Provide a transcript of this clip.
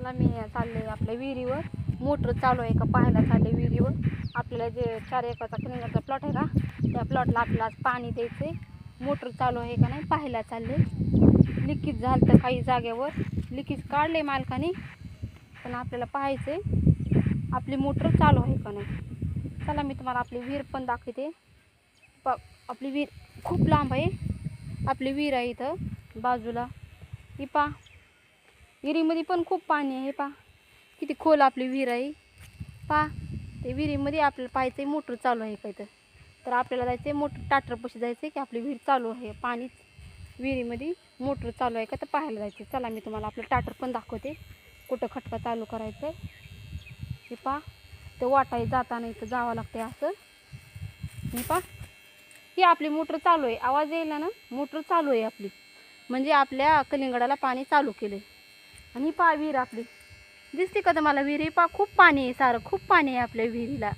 चला मी चालले आपल्या विहिरीवर. मोटर चालू आहे का पाहायला चालले विहिरीवर. आपल्याला जे चार एकरचा किलोमीटरचा प्लॉट आहे का त्या प्लॉटला आपल्याला पाणी द्यायचं आहे मोटर चालू आहे का नाही पाहायला चालले लिकीज झालं तर काही जागेवर. लिकीज काढले मालकाने पण आपल्याला पाहायचं आहे आपली मोटर चालू आहे का नाही. चला मी तुम्हाला आपली विहीर पण दाखवते. प आपली विहीर खूप लांब आहे. आपली विहीर आहे इथं बाजूला. ही पा विहिरीमध्ये पण खूप पाणी आहे पा किती खोल आपली विहीर आहे. पा ते विहिरीमध्ये आपल्याला पाहायचं आहे मोटर चालू आहे का तर आपल्याला जायचं आहे मोटर टाटरपाशी जायचं आहे की आपली विहीर चालू आहे. पाणी विहिरीमध्ये मोटर चालू आहे का तर पाहायला जायचं चला मी तुम्हाला आपलं टाटर पण दाखवते. कुठं खटका चालू करायचं आहे हे पा ते वाटाय जाताना इथं जावं लागते असं. हे पा ही आपली मोटर चालू आहे. आवाज यायला ना मोटर चालू आहे आपली. म्हणजे आपल्या कलिंगडाला पाणी चालू केलं आहे आणि ही पा विहीर आपली. दिसते का तुम्हाला विहीर? पा खूप पाणी आहे सारं खूप पाणी आहे आपल्या विहिरीला.